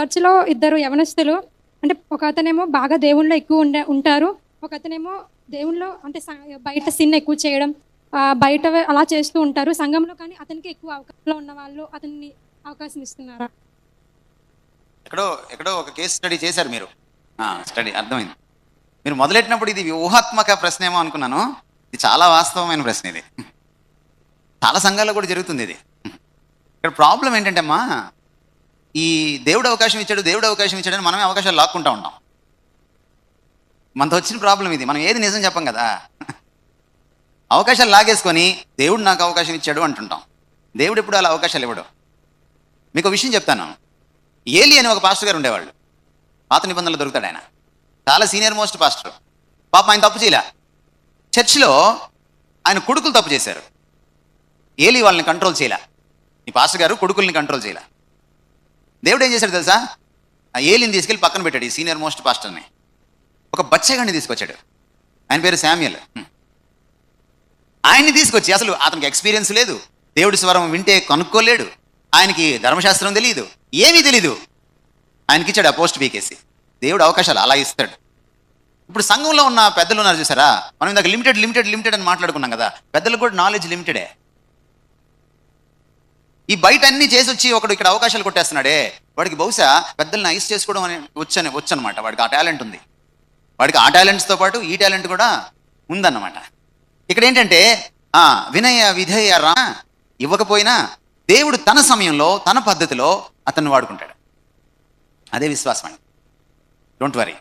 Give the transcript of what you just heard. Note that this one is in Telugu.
చర్చిలో ఇద్దరు యవనస్తులు అంటే ఒక అతనేమో బాగా దేవుళ్ళో ఎక్కువ ఉండే ఉంటారు. ఒక అతనేమో దేవుళ్ళో అంటే బయట సిన్ ఎక్కువ చేయడం బయట అలా చేస్తూ ఉంటారు. సంఘంలో కానీ అతనికి ఎక్కువ అవకాశంలో ఉన్న వాళ్ళు అతన్ని అవకాశం ఇస్తున్నారా? ఎక్కడో ఎక్కడో ఒక కేసు స్టడీ చేశారు మీరు. స్టడీ అర్థమైంది. మీరు మొదలెట్టినప్పుడు ఇది వ్యూహాత్మక ప్రశ్న ఏమో అనుకున్నాను. ఇది చాలా వాస్తవమైన ప్రశ్న ఇది. చాలా సంఘాల్లో కూడా జరుగుతుంది ఇది. ఇక్కడ ప్రాబ్లం ఏంటంటే అమ్మా ఈ దేవుడు అవకాశం ఇచ్చాడు దేవుడు అవకాశం ఇచ్చాడని మనమే అవకాశాలు లాక్కుంటా ఉంటాం మనతో వచ్చిన ప్రాబ్లం ఇది. మనం ఏది నిజం చెప్పం కదా. అవకాశాలు లాగేసుకొని దేవుడు నాకు అవకాశం ఇచ్చాడు అంటుంటాం. దేవుడు ఎప్పుడు అలా అవకాశాలు ఇవ్వడు. మీకు ఒక విషయం చెప్తాను. ఏలి అని ఒక పాస్టర్ గారు ఉండేవాళ్ళు. పాత నిబంధనలు దొరుకుతాడు ఆయన. చాలా సీనియర్ మోస్ట్ పాస్టర్. పాప ఆయన తప్పు చేయలే. చర్చిలో ఆయన కొడుకులు తప్పు చేశారు. ఏలి వాళ్ళని కంట్రోల్ చేయలే. ఈ పాస్టర్ గారు కొడుకుల్ని కంట్రోల్ చేయలే. దేవుడు ఏం చేశాడు తెలుసా? ఆ ఏలిని తీసుకెళ్ళి పక్కన పెట్టాడు ఈ సీనియర్ మోస్ట్ పాస్టర్ని. ఒక బచ్చగాడిని తీసుకొచ్చాడు. ఆయన పేరు శామ్యుల్ ఆయన్ని తీసుకొచ్చి అసలు అతనికి ఎక్స్పీరియన్స్ లేదు. దేవుడి స్వరం వింటే కనుక్కోలేడు. ఆయనకి ధర్మశాస్త్రం తెలియదు. ఏమీ తెలీదు. ఆయనకి ఇచ్చాడు ఆ పోస్ట్ పీకేసి. దేవుడు అవకాశాలు అలా ఇస్తాడు. ఇప్పుడు సంఘంలో ఉన్న పెద్దలు ఉన్నారు చూసారా? మనం ఇందాక లిమిటెడ్ లిమిటెడ్ లిమిటెడ్ అని మాట్లాడుకున్నాం కదా. పెద్దలకు కూడా నాలెడ్జ్ లిమిటెడే ఈ బయట అన్ని చేసి వచ్చి ఒకడు ఇక్కడ అవకాశాలు కొట్టేస్తున్నాడే. వాడికి బహుశా పెద్దల్ని ఐస్ చేసుకోవడం అని వచ్చని వచ్చనమాట. వాడికి ఆ టాలెంట్ ఉంది. వాడికి ఆ టాలెంట్స్తో పాటు ఈ టాలెంట్ కూడా ఉందన్నమాట. ఇక్కడ ఏంటంటే ఆ వినయ విధేయ రా ఇవ్వకపోయినా దేవుడు తన సమయంలో తన పద్ధతిలో అతన్ని వాడుకుంటాడు. అదే విశ్వాసం అండి డోంట్ వరీ